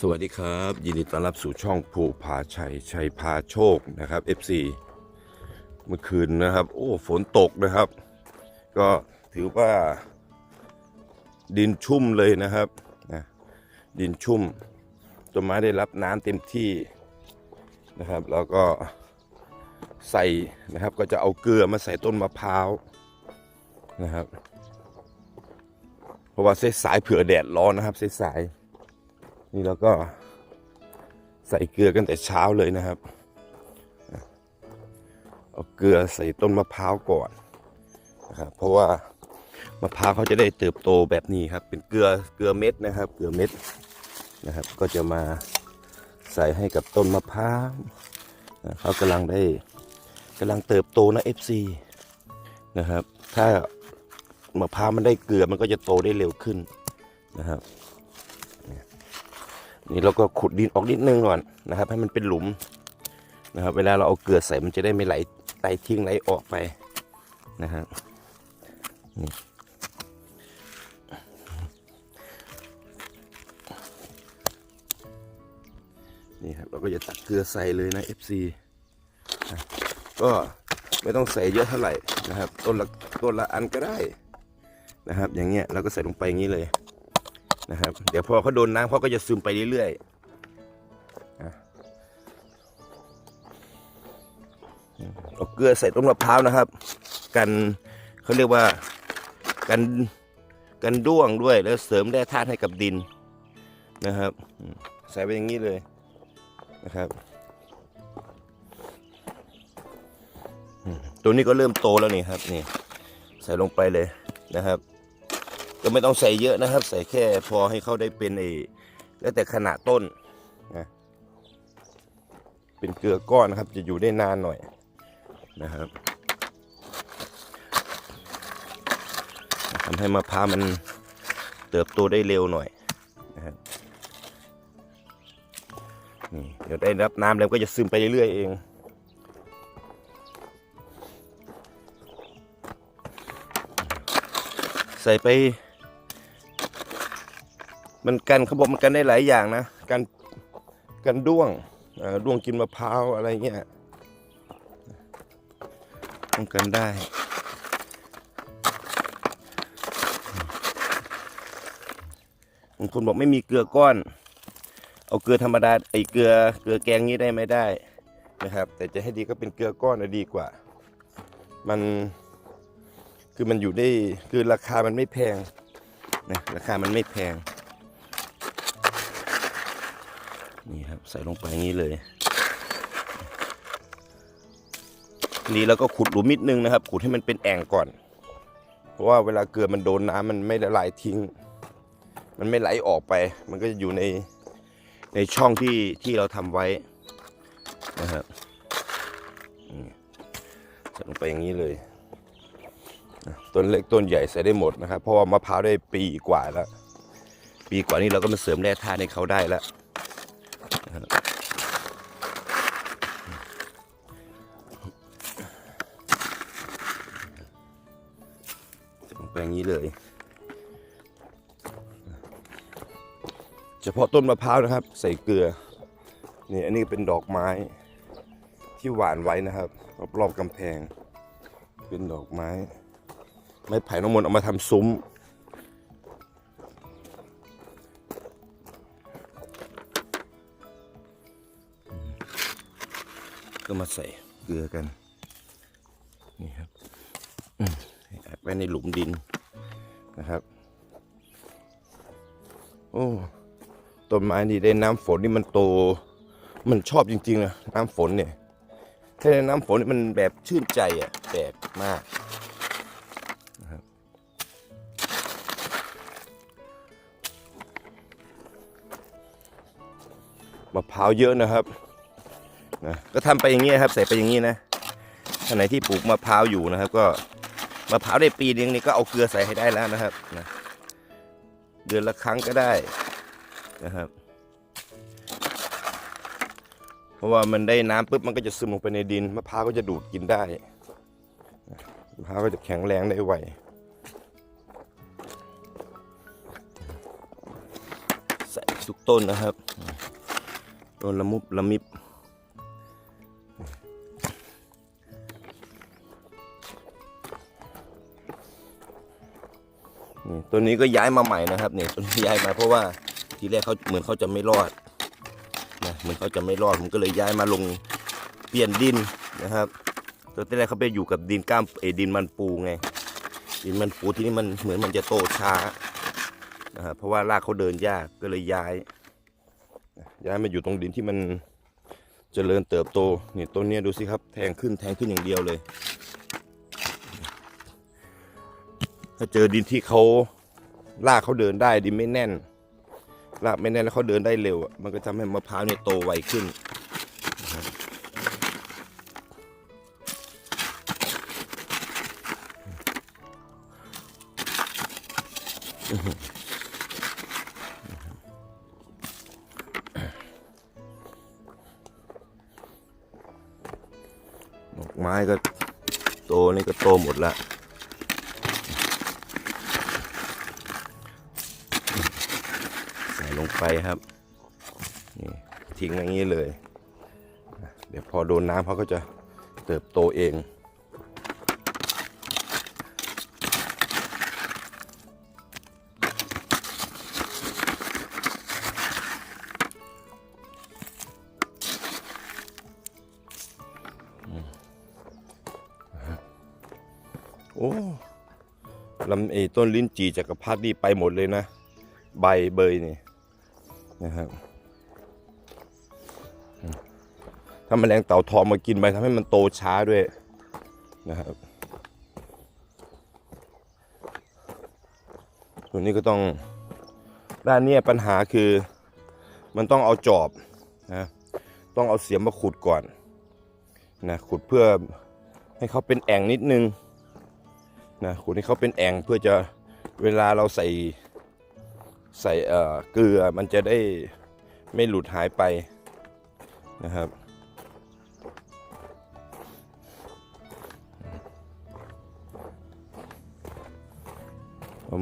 สวัสดีครับ ยินดีต้อนรับสู่ช่องภูผาชัยชัยพาโชคนะครับ FC เมื่อคืนนะครับ โอ้ฝนตกนะครับ ก็ถือว่า ดินชุ่มเลยนะครับนะดินชุ่มต้นไม้ได้รับน้ำเต็มที่นะครับ แล้วก็ใส่นะครับ ก็จะเอาเกลือมาใส่ต้นมะพร้าวนะครับ เพราะว่าเส้สายเผื่อแดดร้อนนะครับเส้สายๆ นี่เราก็ใส่เกลือกันแต่เช้าเลยนะครับ เอาเกลือใส่ต้นมะพร้าวก่อนนะครับเพราะว่ามะพร้าวเขาจะได้เติบโตแบบนี้ครับ เป็นเกลือเกลือเม็ดนะครับ เกลือเม็ดนะครับ ก็จะมาใส่ให้กับต้นมะพร้าวนะเขากำลังได้กำลังเติบโตนะ FC นะครับ ถ้ามะพร้าวมันได้เกลือมันก็จะโตได้เร็วขึ้นนะครับ นี่เราก็ขุดดินออกนิดนึงก่อนนะครับ ให้มันเป็นหลุมนะครับ เวลาเราเอาเกลือใส่มันจะได้ไม่ไหลไหลทิ้งไหลออกไปนะครับนี่นี่ครับเราก็จะตักเกลือใส่เลยนะ FC ก็ไม่ต้องใส่เยอะเท่าไหร่นะครับ ต้นละต้นละอันก็ได้นะครับ อย่างเงี้ยเราก็ใส่ลงไปอย่างนี้เลย นะครับ เดี๋ยวพอเขาโดนน้ำเขาก็จะซึมไปเรื่อยๆอะเอาเกลือใส่ต้นมะพร้าวนะครับ กันเขาเรียกว่ากันกันด้วงด้วย แล้วเสริมแร่ธาตุให้กับดินนะครับ ใส่ไปอย่างนี้เลยนะครับตัวนี้ก็เริ่มโตแล้วนี่ครับนี่ใส่ลงไปเลยนะครับ ก็ไม่ต้องใส่เยอะนะครับ ใส่แค่พอให้เขาได้เป็นไอ้แล้วแต่ขนาดต้นนะเป็นเกลือก้อนนะครับ จะอยู่ได้นานหน่อยนะครับทำให้มะพร้าวมันเติบโตได้เร็วหน่อยนะครับนี่เดี๋ยวได้รับน้ำแล้วก็จะซึมไปเรื่อยๆเองใส่ไป มันกันเขาบอกมันกันได้หลายอย่างนะกันกันด้วงด้วงกินมะพร้าวอะไรเงี้ยป้องกันได้บางคนบอกไม่มีเกลือก้อน เอาเกลือธรรมดาไอเกลือเกลือแกงนี้ได้ไม่ได้นะครับ แต่จะให้ดีก็เป็นเกลือก้อนจะดีกว่า มันคือมันอยู่ได้คือราคามันไม่แพงนะราคามันไม่แพง นี่ครับใส่ลงไปอย่างนี้เลยนี่แล้วก็ขุดหลุมนิดนึงนะครับ ขุดให้มันเป็นแอ่งก่อน เพราะว่าเวลาเกลือมันโดนน้ำมันไม่ละลายทิ้ง มันไม่ไหลออกไป มันก็จะอยู่ในในช่องที่ที่เราทำไว้นะครับใส่ลงไปอย่างนี้เลยต้นเล็กต้นใหญ่ใส่ได้หมดนะครับ เพราะว่ามะพร้าวได้ปีกว่าแล้ว ปีกว่านี้เราก็มาเสริมแร่ธาตุให้เขาได้แล้ว ปอย่างนี้เลย เฉพาะต้นมะพร้าวนะครับ ใส่เกลือนี่อันนี้เป็นดอกไม้ที่หวานไว้นะครับรอบๆกำแพง เป็นดอกไม้ ไม้ไผ่น้ำมนต์เอามาทำซุ้มก็มาใส่เกลือกัน นี่ครับ อัดไว้ในหลุมดินนะครับ โอ้ต้นไม้นี่ได้น้ำฝนนี่มันโต มันชอบจริงๆนะน้ำฝนเนี่ยถ้าได้น้ำฝนนี่มันแบบชื่นใจอะแปลกมากนะครับมะพร้าวเยอะนะครับนะก็ทำไปอย่างนี้ครับใส่ไปอย่างนี้นะท่านไหนที่ปลูกมะพร้าวอยู่นะครับ ก็ มะพร้าวได้ปีนึงนี่ก็เอาเกลือใส่ให้ได้แล้วนะครับนะเดือนละครั้งก็ได้นะครับ เพราะว่ามันได้น้ำปุ๊บมันก็จะซึมลงไปในดินมะพร้าวก็จะดูดกินได้มะพร้าวก็จะแข็งแรงได้ไวใส่ทุกต้นนะครับต้นละมุบละมิบ นี่ต้นนี้ก็ย้ายมาใหม่นะครับเนี่ยต้นนี้ย้ายมาเพราะว่าทีแรกเขาเหมือนเขาจะไม่รอดนะเหมือนเขาจะไม่รอดผมก็เลยย้ายมาลงเปลี่ยนดินนะครับตอนแรกเขาไปอยู่กับดินก้ามเอดินมันปูไงดินมันปูที่นี่มันเหมือนมันจะโตช้านะครับเพราะว่ารากเขาเดินยากก็เลยย้าย ย้ายมาอยู่ตรงดินที่มันเจริญเติบโตนี่ต้นนี้ดูสิครับแทงขึ้นแทงขึ้นอย่างเดียวเลย ถ้าเจอดินที่เขาลากเขาเดินได้ดินไม่แน่นลากไม่แน่นแล้วเขาเดินได้เร็ว มันก็ทำให้มะพร้าวเนี่ยโตไวขึ้นดอกไม้ก็โตนี่ก็โตหมดละ ใส่ ลงไปครับนี่ทิ้งอย่างนี้เลย เดี๋ยวพอโดนน้ำเขาก็จะเติบโตเองโอ้ลำเอต้นลิ้นจีจักรพรรดินี่ไปหมดเลยนะ ใบเบยนี่ นะครับถ้าแมลงเต่าทองมากินไปทำให้มันโตช้าด้วยนะครับส่วนนี้ก็ต้องด้านนี้ปัญหาคือมันต้องเอาจอบนะต้องเอาเสียมมาขุดก่อนนะขุดเพื่อให้เขาเป็นแอ่งนิดนึงนะขุดให้เขาเป็นแอ่งเพื่อจะเวลาเราใส่ ใส่เกลือมันจะได้ไม่หลุดหายไปนะครับ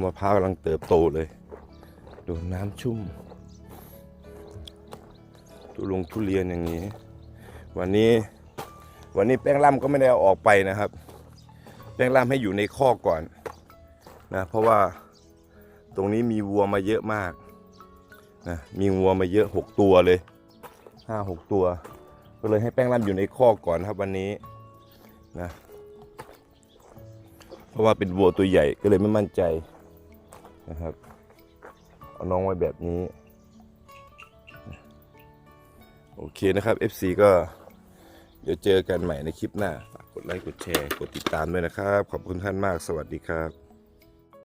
มะพร้าวกำลังเติบโตเลย ดูน้ำชุ่มทุลงทุเรียนอย่างนี้ วันนี้วันนี้แป้งล่ำก็ไม่ได้เอาออกไปนะครับ แป้งล่ำให้อยู่ในคอก่อนนะเพราะว่า ตรงนี้มีวัวมาเยอะมากนะมีวัวมาเยอะหกตัวเลยห้าหกตัว ก็เลยให้แป้งร่ำอยู่ในคอกก่อนครับวันนี้นะเพราะว่าเป็นวัวตัวใหญ่ก็เลยไม่มั่นใจนะครับเอาน้องไว้แบบนี้ โอเคนะครับ FC ก็เดี๋ยวเจอกันใหม่ในคลิปหน้า กดไลค์ กดแชร์ กดติดตามด้วยนะครับ ขอบคุณท่านมาก สวัสดีครับ